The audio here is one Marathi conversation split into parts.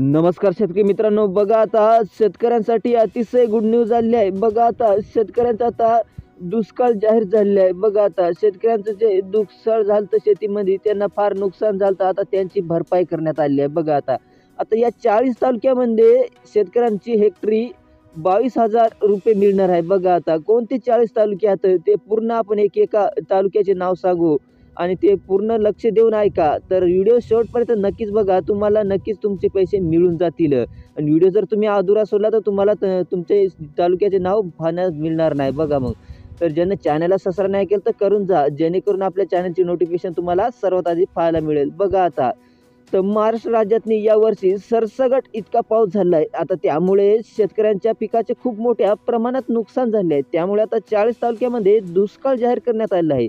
नमस्कार शेतकरी मित्रांनो बघा आता शेतकऱ्यांसाठी अतिशय गुड न्यूज आली आहे. बघा आता शेतकऱ्यांचा आता दुष्काळ जाहीर झालेला आहे. बघा आता शेतकऱ्यांचं जे दुष्काळ झालं तर शेतीमध्ये त्यांना फार नुकसान झालं आता त्यांची भरपाई करण्यात आली आहे. बघा आता. आता या चाळीस तालुक्यामध्ये शेतकऱ्यांची हेक्टरी बावीस हजार रुपये मिळणार आहे. बघा आता. कोणते चाळीस तालुके आहेत? ते पूर्ण आपण एक एका तालुक्याचे नाव सांगू. आणि ते पूर्ण लक्ष देऊन ऐका. तर व्हिडिओ शेवटपर्यंत नक्कीच बघा तुम्हाला नक्कीच तुमचे पैसे मिळून जातील. आणि व्हिडिओ जर तुम्ही अधुरा सोडला तर तुम्हाला त- तुमचे तालुक्याचे नाव पाहण्यास मिळणार नाही. बघा मग. तर ज्यांना चॅनलला सबस्क्राईब नाही केलं तर करून जा. जेणेकरून आपल्या चॅनलची नोटिफिकेशन तुम्हाला सर्वात आधी पाहायला मिळेल. बघा आता. तर महाराष्ट्र राज्यातनी यावर्षी सरसगट इतका पाऊस झाला आहे आता त्यामुळे शेतकऱ्यांच्या पिकाचे खूप मोठ्या प्रमाणात नुकसान झाले आहे त्यामुळे आता चाळीस तालुक्यामध्ये दुष्काळ जाहीर करण्यात आलेला आहे.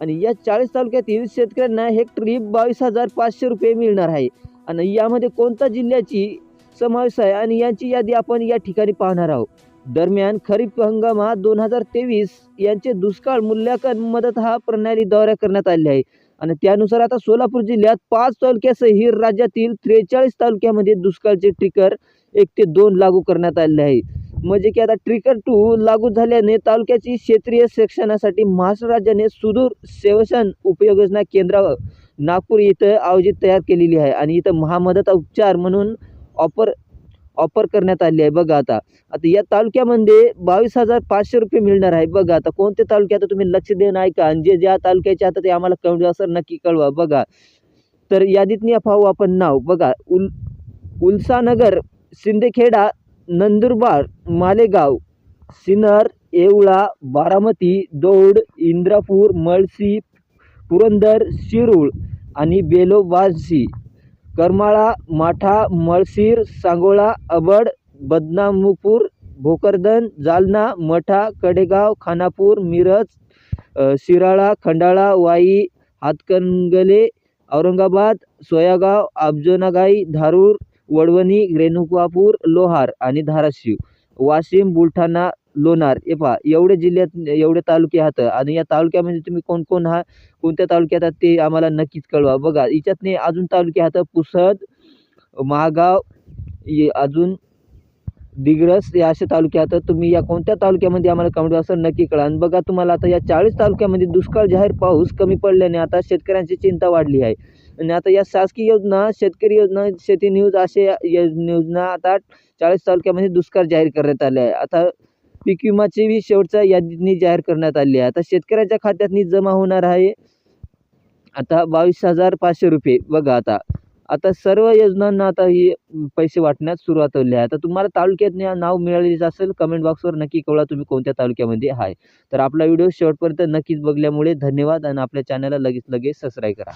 आणि या चाळीस तालुक्यातील शेतकऱ्यांना हेक्टरी बावीस हजार पाचशे रुपये मिळणार आहे. आणि यामध्ये कोणत्या जिल्ह्याची समावेश आहे? आणि यांची यादी आपण या ठिकाणी पाहणार आहोत. दरम्यान खरीप हंगामात दोन हजार तेवीस यांचे दुष्काळ मूल्यांकन मदत हा प्रणाली दौऱ्या करण्यात आली आहे. आणि त्यानुसार आता सोलापूर जिल्ह्यात पाच तालुक्यासह राज्यातील त्रेचाळीस तालुक्यामध्ये दुष्काळचे ट्रिकर एक ते दोन लागू करण्यात आले आहे. म्हणजे की आता ट्रिकर टू लागू झाल्याने तालुक्याची क्षेत्रीय शिक्षणासाठी महाराष्ट्र राज्याने सुदूर सेवसन उपयोजना केंद्र नागपूर इथं आयोजित तयार केलेली आहे. आणि इथं महामदत उपचार म्हणून ऑफर ऑफर करण्यात आली आहे. बघा आता आता या तालुक्यामध्ये बावीस हजार पाचशे रुपये मिळणार आहे. बघा आता कोणत्या तालुक्यात तुम्ही लक्ष देऊन ऐका. आणि जे ज्या तालुक्याचे आता ते आम्हाला कमेंट असं नक्की कळवा. बघा तर यादीतनी पाहू आपण नाव. बघा उल उल्सानगर शिंदेखेडा नंदुरबार मालेगाव सिन्नर येवळा बारामती दौंड इंद्रापूर मळसी पुरंदर शिरूळ आणि बेलोबाजी करमाळा माठा मळशीर सांगोळा अबड बदनामपूर भोकरदन जालना मठा कडेगाव खानापूर मिरज शिराळा खंडाळा वाई हातकणंगले औरंगाबाद सोयागाव अफजनागाई धारूर वडवणी रेणुकापूर लोहार आणि धाराशिव. वाशिम बुलढाणा लोणार. हे पहा एवढे जिल्ह्यात एवढे तालुके आहेत आणि या तालुक्यामध्ये तुम्ही कोण कोण हा कोणत्या तालुक्यात आहात ते आम्हाला नक्कीच कळवा. बघा याच्यातने अजून तालुके हातं पुसद महागाव ये अजून दिग्रस या असे तालुके आहेत तुम्ही या कोणत्या तालुक्यामध्ये आम्हाला कमेंट असं नक्की कळा आणि बघा तुम्हाला आता या चाळीस तालुक्यामध्ये दुष्काळ जाहीर पाऊस कमी पडल्याने आता शेतकऱ्यांची चिंता वाढली आहे. आणि आता या शासकीय योजना शेतकरी योजना शेती न्यूज असे या योजना आता चाळीस तालुक्यामध्ये दुष्काळ जाहीर करण्यात आले आहे. आता पीक विमाची बी शेवटच्या यादीतनी जाहीर करण्यात आली आहे. आता शेतकऱ्याच्या खात्यातनी जमा होणार आहे आता बावीस हजार पाचशे रुपये. बघा आता आता सर्व योजनांना आता ही पैसे वाटण्यास सुरुवात होली आहे आता तुम्हाला तालुक्यात नाव मिळालेच असेल कमेंट बॉक्सवर नक्की कळवा तुम्ही कोणत्या तालुक्यामध्ये आहे. तर आपला व्हिडिओ शेवटपर्यंत नक्कीच बघल्यामुळे धन्यवाद आणि आपल्या चॅनलला लगेच लगेच सबस्क्राईब करा.